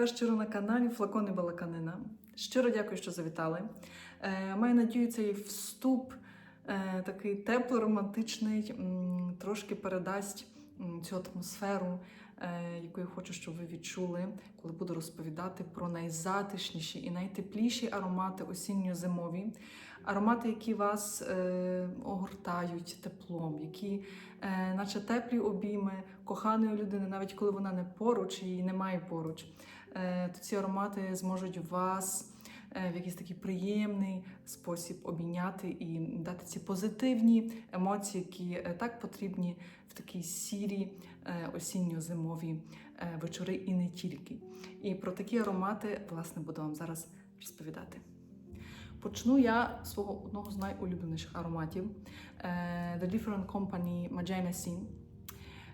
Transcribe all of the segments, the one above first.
Вітаю вас щиро на каналі Флакони Балаканина. Щиро дякую, що завітали. Е, маю надію, цей вступ е, такий теплий, романтичний, м, трошки передасть м, цю атмосферу, е, яку я хочу, щоб ви відчули, коли буду розповідати про найзатишніші і найтепліші аромати осінньо-зимові. Аромати, які вас е, огортають теплом, які, е, наче теплі обійми коханої людини, навіть коли вона не поруч її немає поруч, то ці аромати зможуть вас е, в якийсь такий приємний спосіб обійняти і дати ці позитивні емоції, які е, так потрібні в такій сірі е, осінньо-зимові е, вечори і не тільки. І про такі аромати, власне, буду вам зараз розповідати. Почну я свого одного з найулюбленіших ароматів е, The Different Company Magina Sin.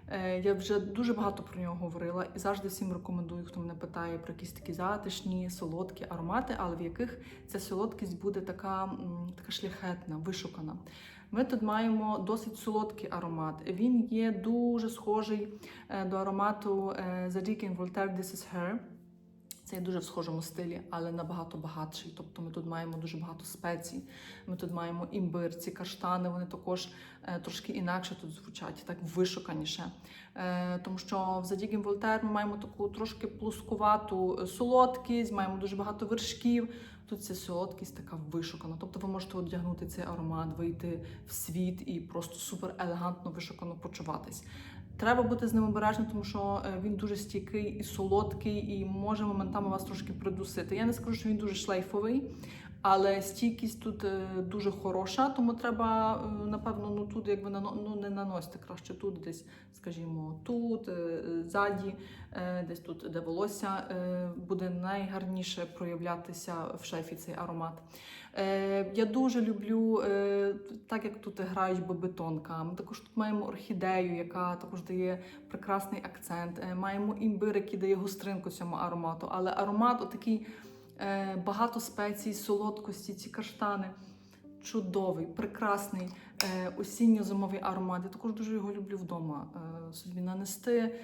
Е, Я вже дуже багато про нього говорила і завжди всім рекомендую, хто мене питає про якісь такі затишні, солодкі аромати, але в яких ця солодкість буде така, така шляхетна, вишукана. Ми тут маємо досить солодкий аромат. Він є дуже схожий е, до аромату The Deacon Voltaire This is Her. Це є дуже в схожому стилі, але набагато багатший. Тобто ми тут маємо дуже багато спецій. Ми тут маємо імбир, ці каштани, вони також е, трошки інакше тут звучать, так вишуканіше. Е, тому що в Задігім Вольтер ми маємо таку трошки плоскувату е, солодкість, маємо дуже багато вершків. Тут ця солодкість така вишукана. Тобто ви можете одягнути цей аромат, вийти в світ і просто супер елегантно вишукано почуватись. Треба бути з ним обережним, тому що е, він дуже стійкий і солодкий, і може моментами вас трошки придусити. Я не скажу, що він дуже шлейфовий, але стійкість тут е, дуже хороша, тому треба, е, напевно, ну тут якби ну, не наносити краще тут, десь, скажімо, тут, е, ззаді, десь тут, де волосся, буде найгарніше проявлятися в шефі цей аромат. Я дуже люблю, так як тут грають бобетонка. Ми також тут маємо орхідею, яка також дає прекрасний акцент. Маємо імбир, який дає гостринку цьому аромату. Але аромат отакий багато спецій, солодкості, ці каштани. Чудовий, прекрасний е, осінньо-зимовий аромат. Я також дуже його люблю вдома е, собі нанести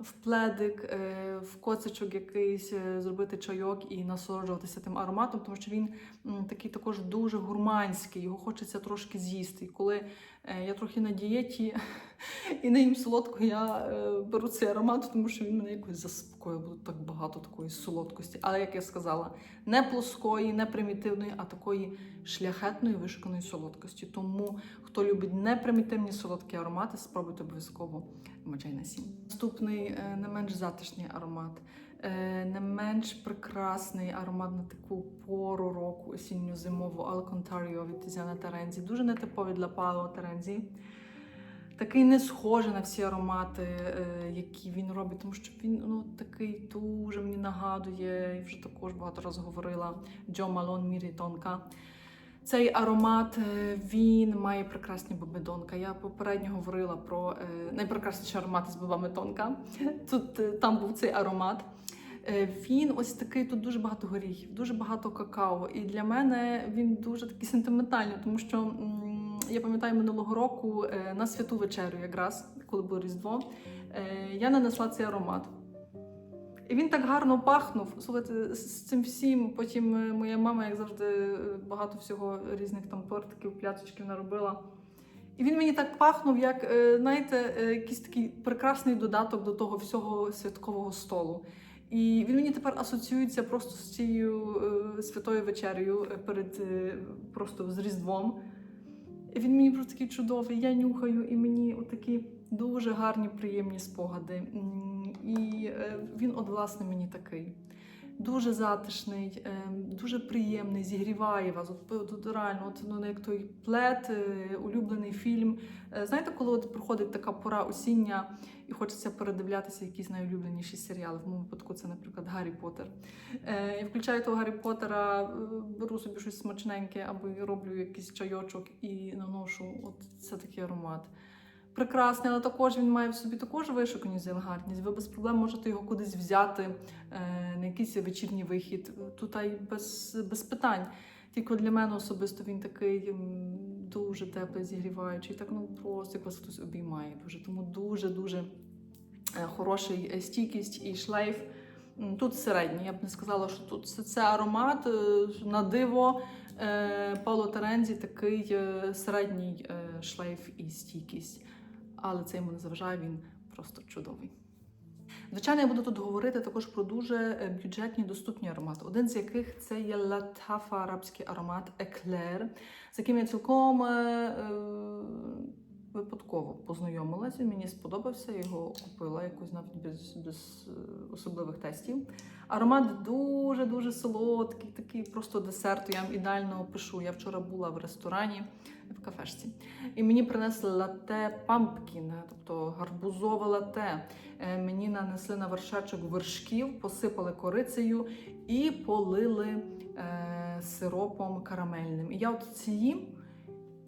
в пледик, е, в коцичок якийсь, е, зробити чайок і насолоджуватися тим ароматом, тому що він такий також дуже гурманський, його хочеться трошки з'їсти. І коли е, я трохи на дієті і не їм солодко, я е, беру цей аромат, тому що він мене якось заспокоює, бо так багато такої солодкості. Але як я сказала, не плоскої, не примітивної, а такої шляхетної вишуканої солодкості. Тому хто любить непримітивні солодкі аромати, спробуйте обов'язково Маджайна Сін. Наступний е, не менш затишний аромат, е, не менш прекрасний аромат на таку пору року осінньо-зимову Алконтаріо від Тізяна Терензі. Дуже нетиповий для Пауло Терензі. Такий не схожий на всі аромати, е, які він робить, тому що він ну, такий дуже мені нагадує, і вже також багато разів говорила Джо Малон Мірі Тонка. Цей аромат е, він має прекрасні бобедонка. Я попередньо говорила про е, найпрекрасніші аромати з бобами тонка. Тут е, там був цей аромат. Е, Він ось такий, тут дуже багато горіхів, дуже багато какао. І для мене він дуже такий сентиментальний, тому що я пам'ятаю минулого року е, на святу вечерю, якраз коли було Різдво, е, я нанесла цей аромат. І він так гарно пахнув. Слухайте, з цим всім. Потім моя мама, як завжди, багато всього різних там тортиків, пляцочків наробила. І він мені так пахнув, як, знаєте, якийсь такий прекрасний додаток до того всього святкового столу. І він мені тепер асоціюється просто з цією е, святою вечерею е, перед е, просто з Різдвом. І він мені просто такий чудовий. Я нюхаю, і мені такі дуже гарні, приємні спогади. І е, він, от, власне, мені такий. Дуже затишний, е, дуже приємний, зігріває вас. От, реально, от, ну, як той плед, е, улюблений фільм. Е, Знаєте, коли от проходить така пора осіння і хочеться передивлятися якісь найулюбленіші серіали. В моєму випадку це, наприклад, Гаррі Поттер. Е, Я включаю того Гаррі Поттера, беру собі щось смачненьке або роблю якийсь чайочок і наношу. От це такий аромат. Прекрасний, але також він має в собі також вишуканість і елегантність. Ви без проблем можете його кудись взяти е, на якийсь вечірній вихід. Тут без, без питань. Тільки для мене особисто він такий дуже теплий, зігріваючий. Так ну просто як вас хтось обіймає дуже. Тому дуже дуже е, хороший е, стійкість і шлейф. Тут середній. Я б не сказала, що тут це, це аромат на диво. Е, Терензі такий середній шлейф і стійкість. Але це йому не заважає, він просто чудовий. Звичайно, я буду тут говорити також про дуже е, бюджетні доступні аромати. Один з яких це є латафа арабський аромат Еклер, з яким я цілком е, е, випадково познайомилася. Мені сподобався, його купила якось навіть без, без е, особливих тестів. Аромат дуже-дуже солодкий, такий просто десерт. Я вам ідеально опишу. Я вчора була в ресторані в кафешці, і мені принесли лате пампкін, тобто гарбузове лате. Е, Мені нанесли на вершечок вершків, посипали корицею і полили е, сиропом карамельним. І я от їм,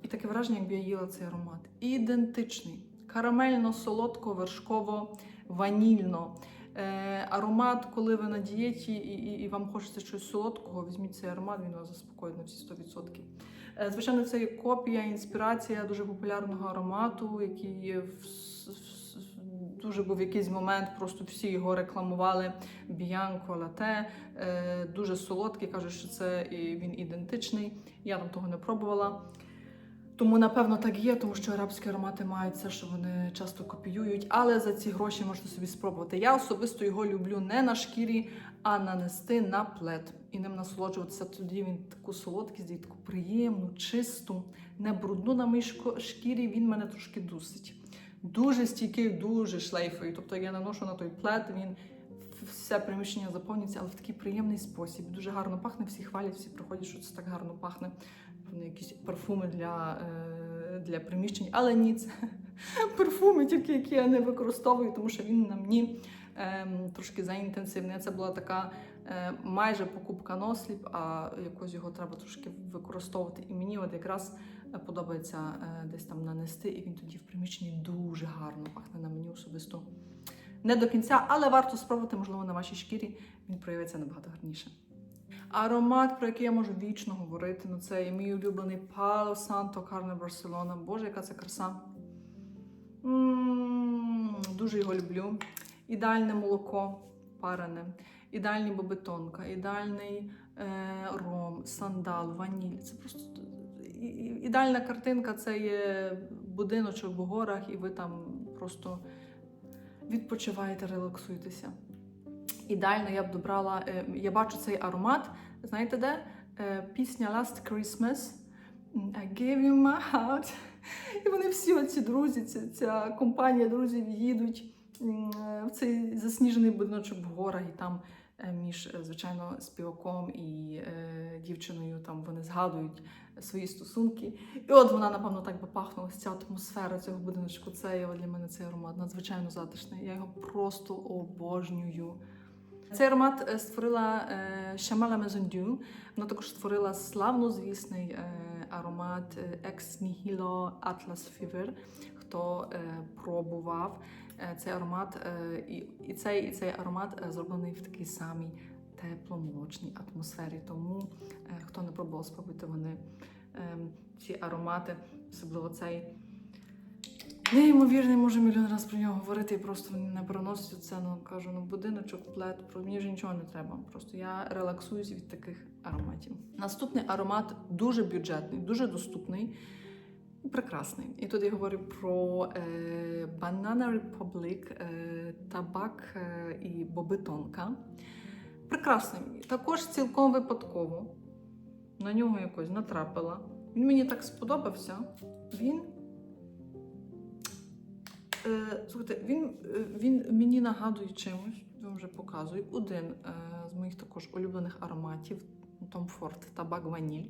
і таке враження, якби я їла цей аромат. Ідентичний. Карамельно, солодко, вершково, ванільно. Е, аромат, коли ви на дієті і, і, і вам хочеться щось солодкого, візьміть цей аромат, він вас заспокоїть на всі 100%. Е, звичайно, це є копія, інспірація дуже популярного аромату, який є в, в- дуже був якийсь момент, просто всі його рекламували. Біанко лате, е, дуже солодкий, кажуть, що це він ідентичний. Я там того не пробувала. Тому, напевно, так є, тому що арабські аромати мають це, що вони часто копіюють, але за ці гроші можете собі спробувати. Я особисто його люблю не на шкірі, а нанести на плед і ним насолоджуватися. Тоді він таку солодкість, дає таку приємну, чисту, не брудну на моїй шкірі. Він мене трошки дусить. Дуже стійкий, дуже шлейфовий. Тобто я наношу на той плед, він все приміщення заповнюється, але в такий приємний спосіб. Дуже гарно пахне, всі хвалять, всі приходять, що це так гарно пахне. Вони якісь парфуми для, е, для приміщень, але ні, це парфуми, тільки які я не використовую, тому що він на мені ем, трошки заінтенсивний. Це була така е, майже покупка носліп, а якось його треба трошки використовувати. І мені от якраз подобається е, десь там нанести, і він тоді в приміщенні дуже гарно пахне на мені особисто. Не до кінця, але варто спробувати, можливо, на вашій шкірі він проявиться набагато гарніше. Аромат, про який я можу вічно говорити, ну це і мій улюблений Palo Santo Carne Barcelona. Боже, яка це краса. М, Дуже його люблю. Ідеальне молоко парене, ідеальний бобетонка, ідеальний е, ром, сандал, ваніль. Це просто ідеальна картинка це є будиночок в горах, і ви там просто відпочиваєте, релаксуєтеся. Ідеально я б добрала. е, Я бачу цей аромат. Знаєте де? Е, Пісня Last Christmas. I gave you my heart. І вони всі оці друзі, ця, ця компанія друзів їдуть е, в цей засніжений будиночок в горах, і там між, звичайно, співаком і е, дівчиною там вони згадують свої стосунки. І от вона, напевно, так би пахнула ця атмосфера цього будиночку. Це для мене цей аромат надзвичайно затишний. Я його просто обожнюю. Цей аромат е, створила е, Шамала Мезондю. Вона також створила славнозвісний е, аромат Ex Nihilo Atlas Fever. Хто пробував цей аромат, і, цей, і цей аромат зроблений в такій самій тепломолочній атмосфері. Тому хто не пробував, спробуйте вони е, ці аромати, особливо цей. Неймовірний, можу мільйон разів про нього говорити і просто не проносить це. Ну кажу, ну будиночок, плед, про мені вже нічого не треба. Просто я релаксуюсь від таких ароматів. Наступний аромат дуже бюджетний, дуже доступний. Прекрасний. І тут я говорю про е, Banana Republic, е, табак е, і бобитонка. Прекрасний. Також цілком випадково на нього якось натрапила. Він мені так сподобався. Він слухайте, він, е, він мені нагадує чимось, я вже показую. Один е, з моїх також улюблених ароматів Tom Ford табак ваніль.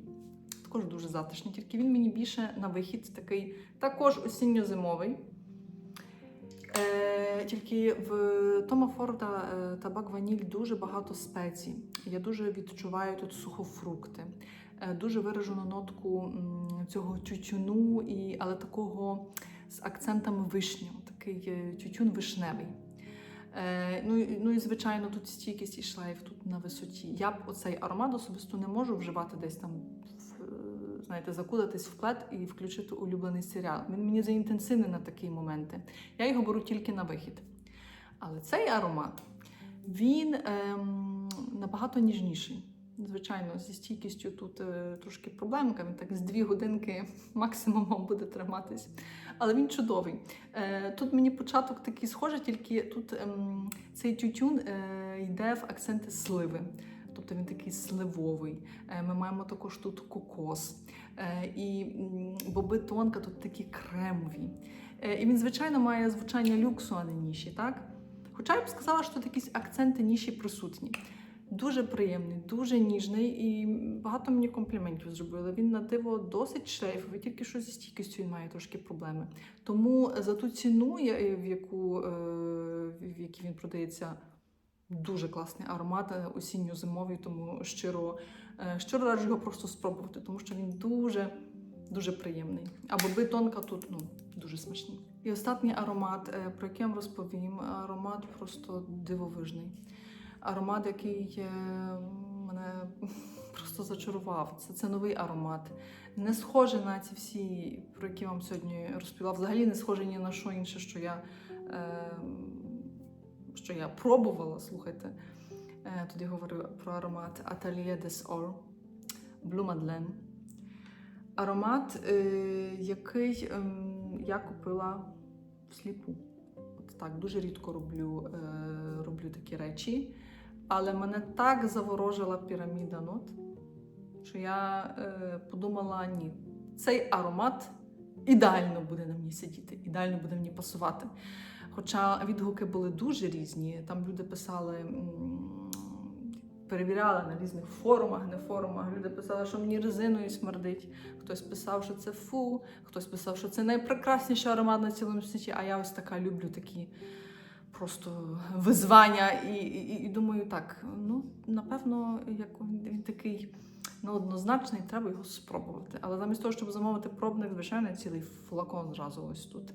Також дуже затишний, тільки він мені більше на вихід такий, також осінньо-зимовий. Е, тільки в Тома Форда е, табак ваніль дуже багато спецій. Я дуже відчуваю тут сухофрукти, е, дуже виражену нотку цього тютюну, і, але такого з акцентами вишні, такий е, тютюн вишневий. Е, ну, ну і звичайно, тут стійкість і шлейф тут на висоті. Я б оцей аромат особисто не можу вживати десь там, в, е, знаєте, закутатись в плед і включити улюблений серіал. Він мені заінтенсивний на такі моменти. Я його беру тільки на вихід. Але цей аромат Він ем, набагато ніжніший. Звичайно, зі стійкістю тут е, трошки проблемка. Він так з дві годинки максимум буде триматись. Але він чудовий. Е, тут мені початок такий схожий, тільки тут ем, цей тютюн е, йде в акценти сливи. Тобто він такий сливовий. Ми маємо також тут кокос. І боби тонка тут такі кремові. І він, звичайно, має звучання люксу, а не ніші, так? Хоча я б сказала, що тут якісь акценти ніші присутні. Дуже приємний, дуже ніжний і багато мені компліментів зробили. Він на диво досить шлейфовий, тільки що зі стійкістю він має трошки проблеми. Тому за ту ціну, в яку е, в якій він продається, дуже класний аромат е, осінньо-зимовий, тому щиро, е, щиро раджу його просто спробувати, тому що він дуже. Дуже приємний. А боби тонка тут ну, дуже смачні. І останній аромат, е, про який я вам розповім, аромат просто дивовижний. Аромат, який е, мене просто зачарував. Це, це новий аромат. Не схожий на ці всі, про які вам сьогодні розповіла. Взагалі не схожий ні на що інше, що я, е, що я пробувала. Слухайте. Е, тоді говорю про аромат Atelier des Or Blue Madeleine. Аромат, е, який ем, я купила всліпу. От так, дуже рідко роблю, е, роблю такі речі. Але мене так заворожила піраміда нот, що я е, подумала: ні, цей аромат ідеально буде на мені сидіти, ідеально буде мені пасувати. Хоча відгуки були дуже різні. Там люди писали, перевіряли на різних форумах, не форумах. Люди писали, що мені резиною смердить. Хтось писав, що це фу, хтось писав, що це найпрекрасніший аромат на цілому світі. А я ось така люблю такі просто визвання. І, і, і думаю, так, ну напевно, як він, такий ну, однозначний, треба його спробувати. Але замість того, щоб замовити пробник, звичайно, цілий флакон зразу ось тут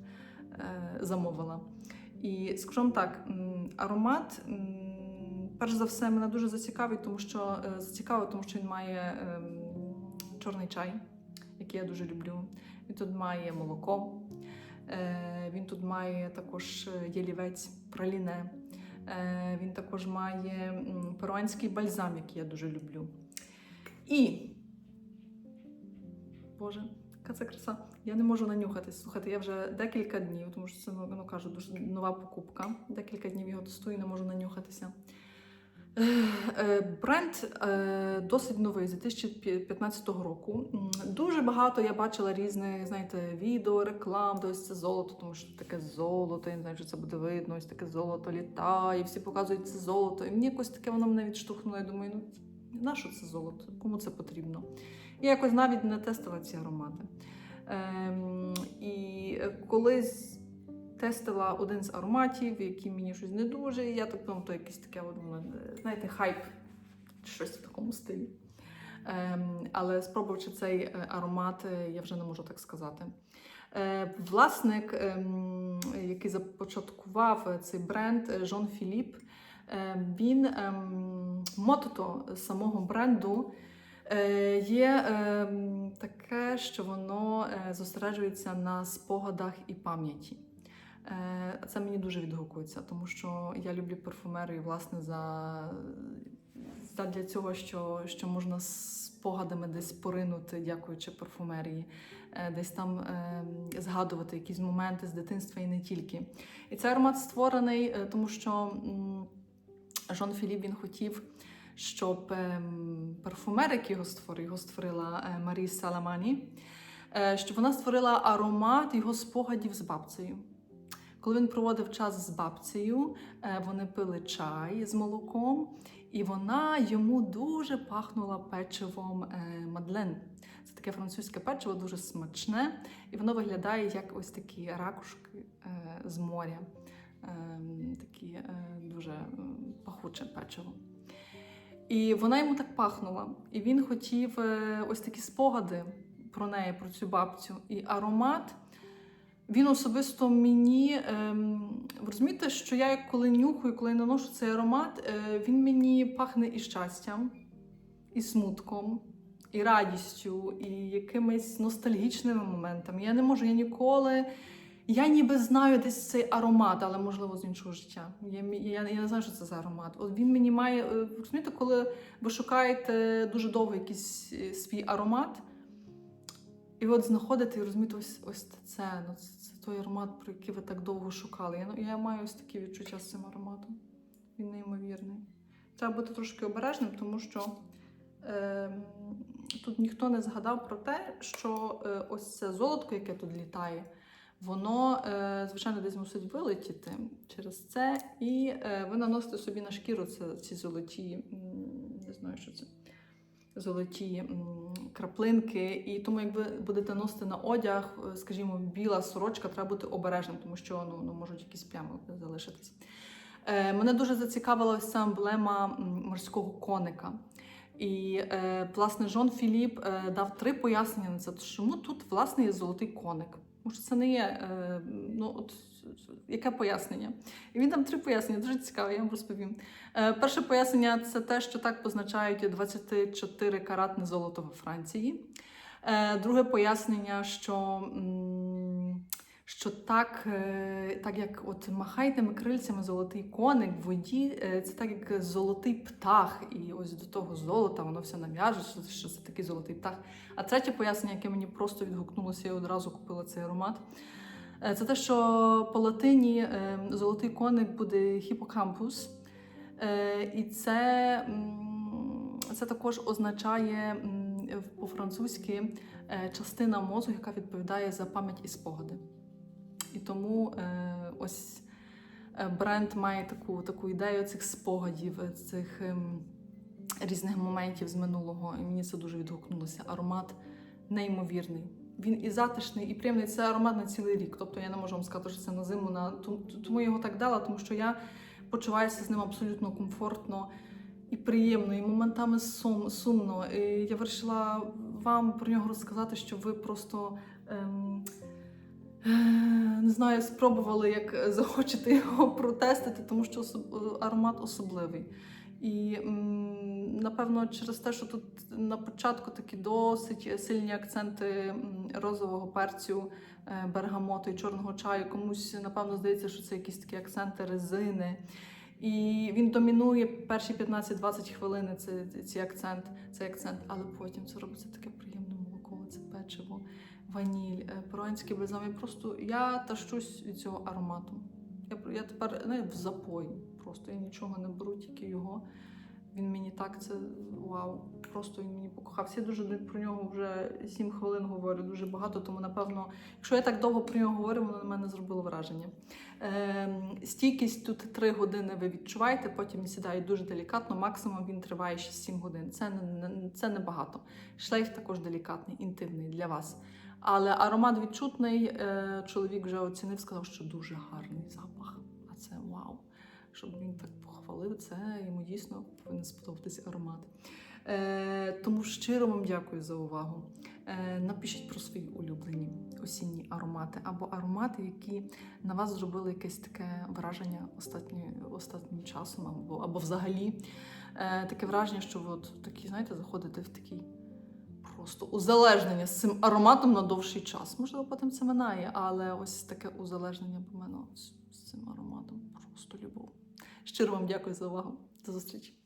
е, замовила. І скажу вам так, аромат. Перш за все, мене дуже зацікавить, тому що е, зацікавив, тому що він має ем, чорний чай, який я дуже люблю. Він тут має молоко, е, він тут має також е, ялівець, праліне. Е, він також має перуанський бальзам, який я дуже люблю. І, Боже, яка це краса. Я не можу нанюхатись. Слухайте, я вже декілька днів, тому що це ну, кажу, дуже нова покупка. Декілька днів його тестую, не можу нанюхатися. Е, Бренд е, досить новий з 2015 року. Дуже багато я бачила різних, знаєте, відео, реклам, ось це золото, тому що таке золото, я не знаю, що це буде видно, ось таке золото літає, всі показують це золото. І мені якось таке воно мене відштовхнуло. Я думаю, ну на що це золото? Кому це потрібно? Я якось навіть не тестила ці аромати. Ем, і колись тестила один з ароматів, який мені щось не дуже. Я так думаю, то якесь таке, ну, знаєте, хайп, щось в такому стилі. Ем, але спробувавши цей е, аромат, е, я вже не можу так сказати. Е, власник, ем, який започаткував е, цей бренд, е, Жон Філіп, е, він ем, мотото самого бренду. Е, Є ем, таке, що воно е, зосереджується на спогадах і пам'яті. Е, Це мені дуже відгукується, тому що я люблю парфумерію, власне, за, за для цього, що, що можна спогадами десь поринути, дякуючи парфумерії, е, десь там е, згадувати якісь моменти з дитинства і не тільки. І цей аромат створений, е, тому що Жон Філіп він хотів щоб ем, парфумер, який його створив, його створила Марі Саламані, щоб вона створила аромат його спогадів з бабцею. Коли він проводив час з бабцею, е, вони пили чай з молоком, і вона йому дуже пахнула печивом е, Мадлен. Це таке французьке печиво, дуже смачне, і воно виглядає як ось такі ракушки е, з моря. Ем, Такі дуже пахуче печиво. І вона йому так пахнула. І він хотів ось такі спогади про неї, про цю бабцю. І аромат. Він особисто мені, ем, ви розумієте, що я коли нюхаю, коли наношу цей аромат, е, він мені пахне і щастям, і смутком, і радістю, і якимись ностальгічними моментами. Я не можу, я ніколи Я ніби знаю десь цей аромат, але можливо з іншого життя. Я, я, я не знаю, що це за аромат. От він мені має. е, Розумієте, коли ви шукаєте дуже довго якийсь е, свій аромат, і от знаходите і розумієте, ось, ось це, ну, це, це той аромат, про який ви так довго шукали. Я, ну, я маю ось такі відчуття з цим ароматом. Він неймовірний. Треба бути трошки обережним, тому що е, тут ніхто не згадав про те, що е, ось це золотко, яке тут літає, воно, е, звичайно, десь мусить вилетіти через це, і е, ви наносите собі на шкіру це, ці золоті, не знаю, що це. Золоті краплинки, і тому, як ви будете носити на одяг, е, скажімо, біла сорочка, треба бути обережним, тому що ну, ну можуть якісь плями залишитись. Е, мене дуже зацікавила ось ця емблема морського коника. І е, власне Жон Філіп е, дав три пояснення на це, чому тут власне є золотий коник. Тому що це не є е, ну от яке пояснення? І він дав три пояснення, дуже цікаво, я вам розповім. Е, перше пояснення це те, що так позначають 24 каратне золото во Франції. Е, друге пояснення, що. що так, е, так як от махайтими крильцями золотий коник в воді, це так як золотий птах, і ось до того золота воно все нав'яже, що це такий золотий птах. А третє пояснення, яке мені просто відгукнулося, я одразу купила цей аромат. Е, Це те, що по латині е, золотий коник буде хіпокампус. Е, І це, це також означає по-французьки частина мозку, яка відповідає за пам'ять і спогади. І тому ось бренд має таку, таку ідею цих спогадів, цих ем, різних моментів з минулого. І мені це дуже відгукнулося. Аромат неймовірний. Він і затишний, і приємний. Це аромат на цілий рік. Тобто я не можу вам сказати, що це на зиму. На... Тому- я його так дала, тому що я почуваюся з ним абсолютно комфортно і приємно, і моментами сум, сумно. І я вирішила вам про нього розказати, щоб ви просто. Ем, не знаю, спробували, як захочете його протестити, тому що аромат особливий. І напевно, через те, що тут на початку такі досить сильні акценти розового перцю, е, бергамоту і чорного чаю, комусь напевно здається, що це якісь такі акценти резини. І він домінує перші 15-20 хвилин це, ці акцент, цей акцент, але потім це робиться таке приємне молоко, це печиво, ваніль, е, перуанський бальзам. Я просто я тащусь від цього аромату. Я, я тепер не в запої. Просто я нічого не беру, тільки його. Він мені так це вау. Просто він мені покохався. Я дуже про нього вже 7 хвилин говорю, дуже багато. Тому, напевно, якщо я так довго про нього говорю, воно на мене зробило враження. Ем, стійкість тут 3 години ви відчуваєте, потім сідає дуже делікатно, максимум він триває 6-7 годин. Це не, це небагато. Шлейф також делікатний, інтимний для вас. Але аромат відчутний. Е, чоловік вже оцінив, сказав, що дуже гарний запах. А це вау. Щоб він так похвалив, це йому дійсно повинен сподобатися аромат. Е, тому щиро вам дякую за увагу. Е, напишіть про свої улюблені осінні аромати або аромати, які на вас зробили якесь таке враження останні, останнім часом, або, або взагалі е, таке враження, що ви от такі, знаєте, заходите в такий просто узалежнення з цим ароматом на довший час. Можливо, потім це минає, але ось таке узалежнення по мене з, цим ароматом. Просто любов. Щиро вам дякую за увагу. До зустрічі!